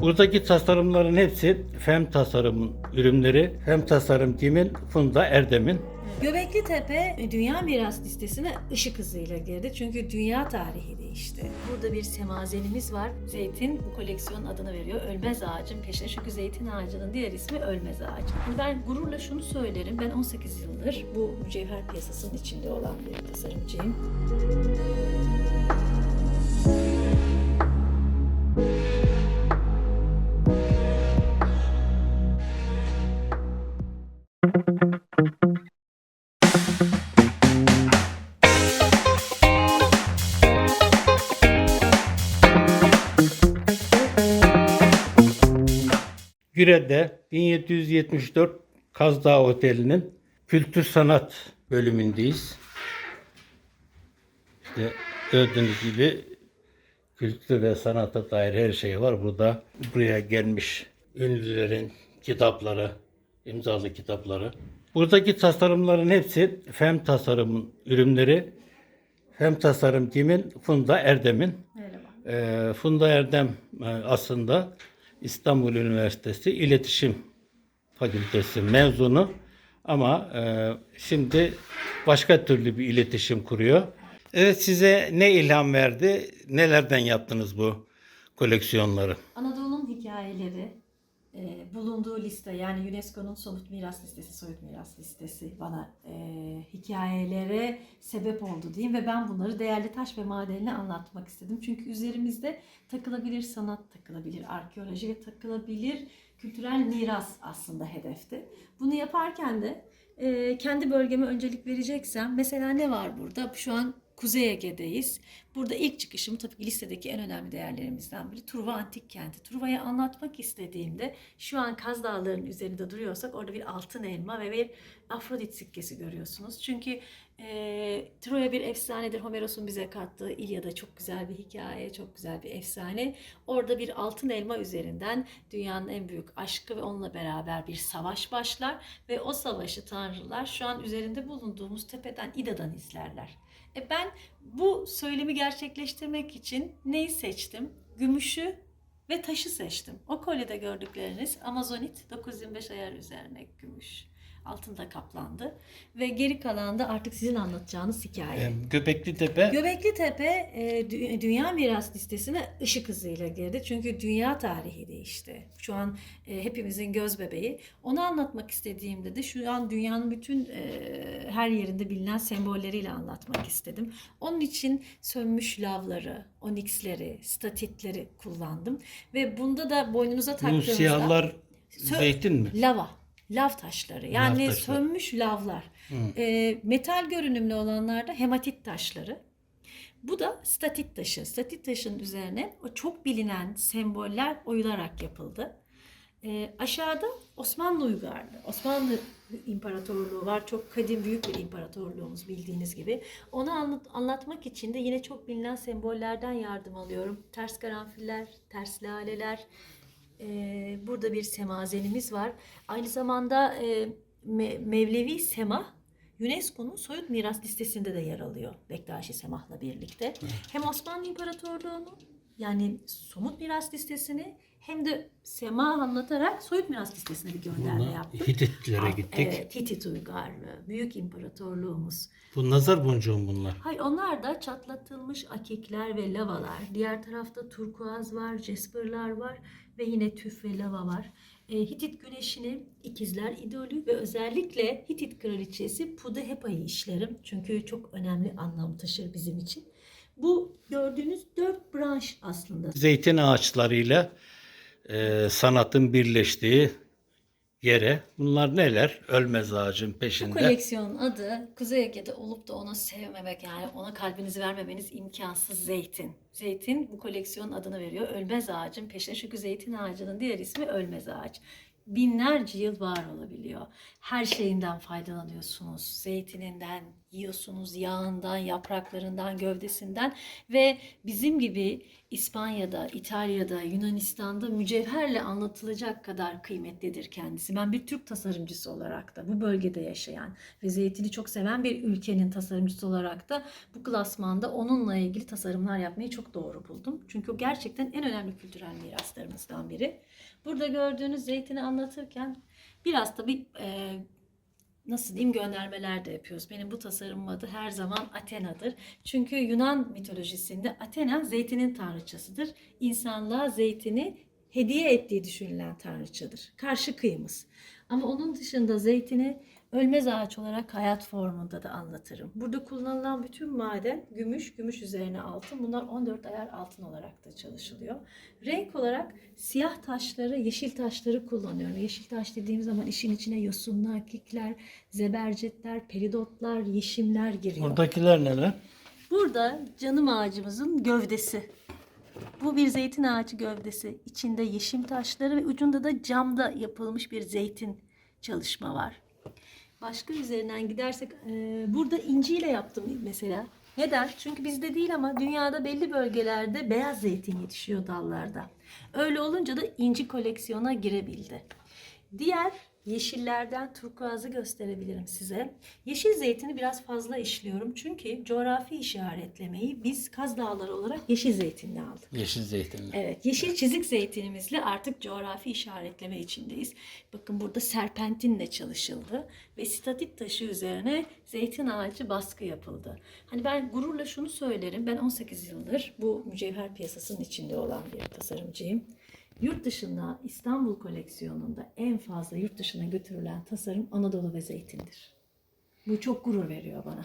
Buradaki tasarımların hepsi FEM tasarımın ürünleri. FEM tasarım kimin? Funda Erdem'in. Göbekli Tepe Dünya Miras Listesi'ne ışık hızıyla girdi. Çünkü dünya tarihi değişti. Burada bir semazenimiz var. Zeytin bu koleksiyonun adını veriyor. Ölmez ağacın peşine. Çünkü zeytin ağacının diğer ismi ölmez ağaç. Ben gururla şunu söylerim. Ben 18 yıldır bu mücevher piyasasının içinde olan bir tasarımcıyım. Güre'de 1774 Kazdağ Oteli'nin kültür sanat bölümündeyiz. İşte gördüğünüz gibi kültür ve sanata dair her şey var. Burada buraya gelmiş ünlülerin kitapları, imzalı kitapları. Buradaki tasarımların hepsi FEM tasarımın ürünleri. FEM tasarım kimin? Funda Erdem'in. Merhaba. Ee, Funda Erdem e, aslında İstanbul Üniversitesi İletişim Fakültesi mezunu ama e, şimdi başka türlü bir iletişim kuruyor. Evet size ne ilham verdi? Nelerden yaptınız bu koleksiyonları? Anadolu'nun hikayeleri e, bulunduğu liste yani UNESCO'nun somut miras listesi, soyut miras listesi bana e, hikayelere sebep oldu diyeyim ve ben bunları değerli taş ve madenle anlatmak istedim. Çünkü üzerimizde takılabilir sanat, takılabilir arkeoloji ve takılabilir kültürel miras aslında hedefti. Bunu yaparken de e, kendi bölgeme öncelik vereceksem mesela ne var burada? Şu an Kuzey Ege'deyiz. Burada ilk çıkışım tabii ki listedeki en önemli değerlerimizden biri Truva Antik Kenti. Truva'yı anlatmak istediğimde şu an Kaz Dağları'nın üzerinde duruyorsak orada bir altın elma ve bir Afrodit sikkesi görüyorsunuz. Çünkü e, Troya bir efsanedir. Homeros'un bize kattığı İlyada çok güzel bir hikaye, çok güzel bir efsane. Orada bir altın elma üzerinden dünyanın en büyük aşkı ve onunla beraber bir savaş başlar ve o savaşı tanrılar şu an üzerinde bulunduğumuz tepeden İda'dan izlerler. E ben bu söylemi gerçekleştirmek için neyi seçtim? Gümüşü ve taşı seçtim. O kolyede gördükleriniz Amazonit 925 ayar üzerine gümüş. Altında kaplandı. Ve geri kalan da artık sizin anlatacağınız hikaye. Göbekli Tepe Göbekli Tepe e, dü- Dünya Miras Listesi'ne ışık hızıyla girdi. Çünkü dünya tarihi değişti. Şu an e, hepimizin göz bebeği. Onu anlatmak istediğimde de şu an dünyanın bütün e, her yerinde bilinen sembolleriyle anlatmak istedim. Onun için sönmüş lavları, oniksleri, statitleri kullandım. Ve bunda da boynunuza bu taktığınızda... siyahlar Sö- zeytin mi? Lava. Lav taşları. Yani taşları. sönmüş lavlar. E, metal görünümlü olanlar da hematit taşları. Bu da statit taşı. Statit taşının üzerine o çok bilinen semboller oyularak yapıldı. E, aşağıda Osmanlı uygarlığı, Osmanlı İmparatorluğu var. Çok kadim büyük bir imparatorluğumuz bildiğiniz gibi. Onu anlat- anlatmak için de yine çok bilinen sembollerden yardım alıyorum. Ters karanfiller, ters laleler, ee, burada bir semazenimiz var. Aynı zamanda e, Me- Mevlevi Sema UNESCO'nun soyut miras listesinde de yer alıyor Bektaşi Semah'la birlikte. Hem Osmanlı İmparatorluğu'nu yani somut miras listesini hem de Sema anlatarak soyut miras listesine bir gönderme Buna yaptık. Hititlere gittik. Evet, Hitit uygarlığı, büyük imparatorluğumuz. Bu nazar boncuğu bunlar. Hayır onlar da çatlatılmış akikler ve lavalar. Diğer tarafta turkuaz var, jasperlar var ve yine tüf ve lava var. E, Hitit güneşini ikizler idolü ve özellikle Hitit kraliçesi Pudehepa'yı işlerim. Çünkü çok önemli anlam taşır bizim için. Bu gördüğünüz dört branş aslında. Zeytin ağaçlarıyla e, sanatın birleştiği yere. Bunlar neler? Ölmez ağacın Bu peşinde. koleksiyonun adı Kuzey Ege'de olup da onu sevmemek yani ona kalbinizi vermemeniz imkansız zeytin. Zeytin bu koleksiyonun adını veriyor. Ölmez ağacın peşine çünkü zeytin ağacının diğer ismi ölmez ağaç. binlerce yıl var olabiliyor. Her şeyinden faydalanıyorsunuz. Zeytininden yiyorsunuz, yağından, yapraklarından, gövdesinden ve bizim gibi İspanya'da, İtalya'da, Yunanistan'da mücevherle anlatılacak kadar kıymetlidir kendisi. Ben bir Türk tasarımcısı olarak da bu bölgede yaşayan ve zeytini çok seven bir ülkenin tasarımcısı olarak da bu klasmanda onunla ilgili tasarımlar yapmayı çok doğru buldum. Çünkü o gerçekten en önemli kültürel miraslarımızdan biri. Burada gördüğünüz zeytini anlatırken biraz tabii e, nasıl diyeyim göndermeler de yapıyoruz. Benim bu tasarımım adı her zaman Athena'dır. Çünkü Yunan mitolojisinde Athena zeytinin tanrıçasıdır. İnsanlığa zeytini hediye ettiği düşünülen tanrıçadır. Karşı kıyımız. Ama onun dışında zeytini ölmez ağaç olarak hayat formunda da anlatırım. Burada kullanılan bütün maden gümüş, gümüş üzerine altın. Bunlar 14 ayar altın olarak da çalışılıyor. Renk olarak siyah taşları, yeşil taşları kullanıyorum. Yeşil taş dediğim zaman işin içine yosunlar, kikler, zebercetler, peridotlar, yeşimler giriyor. Buradakiler neler? Burada canım ağacımızın gövdesi. Bu bir zeytin ağacı gövdesi. İçinde yeşim taşları ve ucunda da camda yapılmış bir zeytin çalışma var. Başka üzerinden gidersek e, burada inciyle yaptım mesela. Neden? Çünkü bizde değil ama dünyada belli bölgelerde beyaz zeytin yetişiyor dallarda. Öyle olunca da inci koleksiyona girebildi. Diğer yeşillerden turkuazı gösterebilirim size. Yeşil zeytini biraz fazla işliyorum. Çünkü coğrafi işaretlemeyi biz Kaz Dağları olarak yeşil zeytinle aldık. Yeşil zeytinler. Evet, yeşil çizik zeytinimizle artık coğrafi işaretleme içindeyiz. Bakın burada serpentinle çalışıldı ve statit taşı üzerine zeytin ağacı baskı yapıldı. Hani ben gururla şunu söylerim, ben 18 yıldır bu mücevher piyasasının içinde olan bir tasarımcıyım. Yurt dışında İstanbul koleksiyonunda en fazla yurt dışına götürülen tasarım Anadolu ve zeytindir. Bu çok gurur veriyor bana.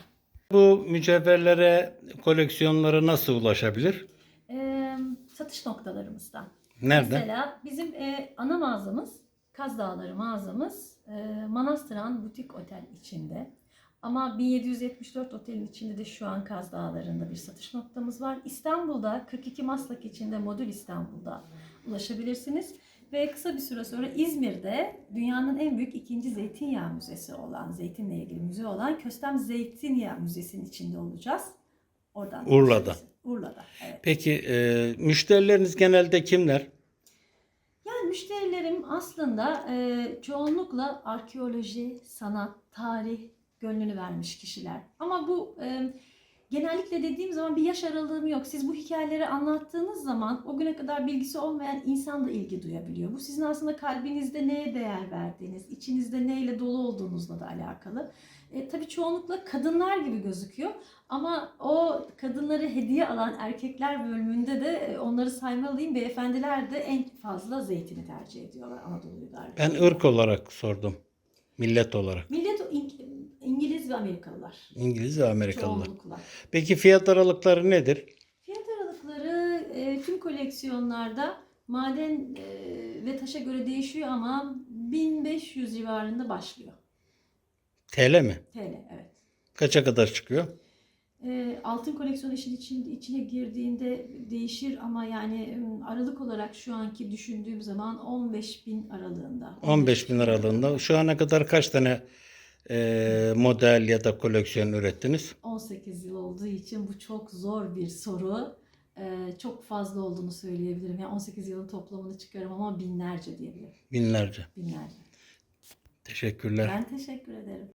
Bu mücevherlere, koleksiyonlara nasıl ulaşabilir? Ee, satış noktalarımızdan. Nerede? Mesela bizim e, ana mağazamız, Kaz Dağları mağazamız e, Manastıran Butik Otel içinde. Ama 1774 otelin içinde de şu an Kaz Dağları'nda bir satış noktamız var. İstanbul'da 42 Maslak içinde Modül İstanbul'da ulaşabilirsiniz. Ve kısa bir süre sonra İzmir'de dünyanın en büyük ikinci zeytinyağı müzesi olan, zeytinle ilgili müze olan Köstem Zeytinyağı Müzesi'nin içinde olacağız. Oradan Urla'da. Urla'da, evet. Peki e, müşterileriniz genelde kimler? Yani müşterilerim aslında e, çoğunlukla arkeoloji, sanat, tarih gönlünü vermiş kişiler. Ama bu e, genellikle dediğim zaman bir yaş aralığım yok. Siz bu hikayeleri anlattığınız zaman o güne kadar bilgisi olmayan insan da ilgi duyabiliyor. Bu sizin aslında kalbinizde neye değer verdiğiniz, içinizde neyle dolu olduğunuzla da alakalı. E, tabii çoğunlukla kadınlar gibi gözüküyor. Ama o kadınları hediye alan erkekler bölümünde de e, onları saymalıyım. Beyefendiler de en fazla zeytini tercih ediyorlar Anadolu'yu. Ben ırk olarak sordum. Millet olarak. Millet İngiliz ve Amerikalılar. İngiliz ve Amerikalılar. Çoğunlukla. Peki fiyat aralıkları nedir? Fiyat aralıkları e, tüm koleksiyonlarda maden e, ve taşa göre değişiyor ama 1500 civarında başlıyor. TL mi? TL evet. Kaça kadar çıkıyor? E, altın koleksiyonu işin için, içine girdiğinde değişir ama yani aralık olarak şu anki düşündüğüm zaman 15 bin aralığında. 15 bin aralığında. Şu ana kadar kaç tane e, model ya da koleksiyon ürettiniz? 18 yıl olduğu için bu çok zor bir soru. E, çok fazla olduğunu söyleyebilirim. Yani 18 yılın toplamını çıkarım ama binlerce diyebilirim. Binlerce. Binlerce. Teşekkürler. Ben teşekkür ederim.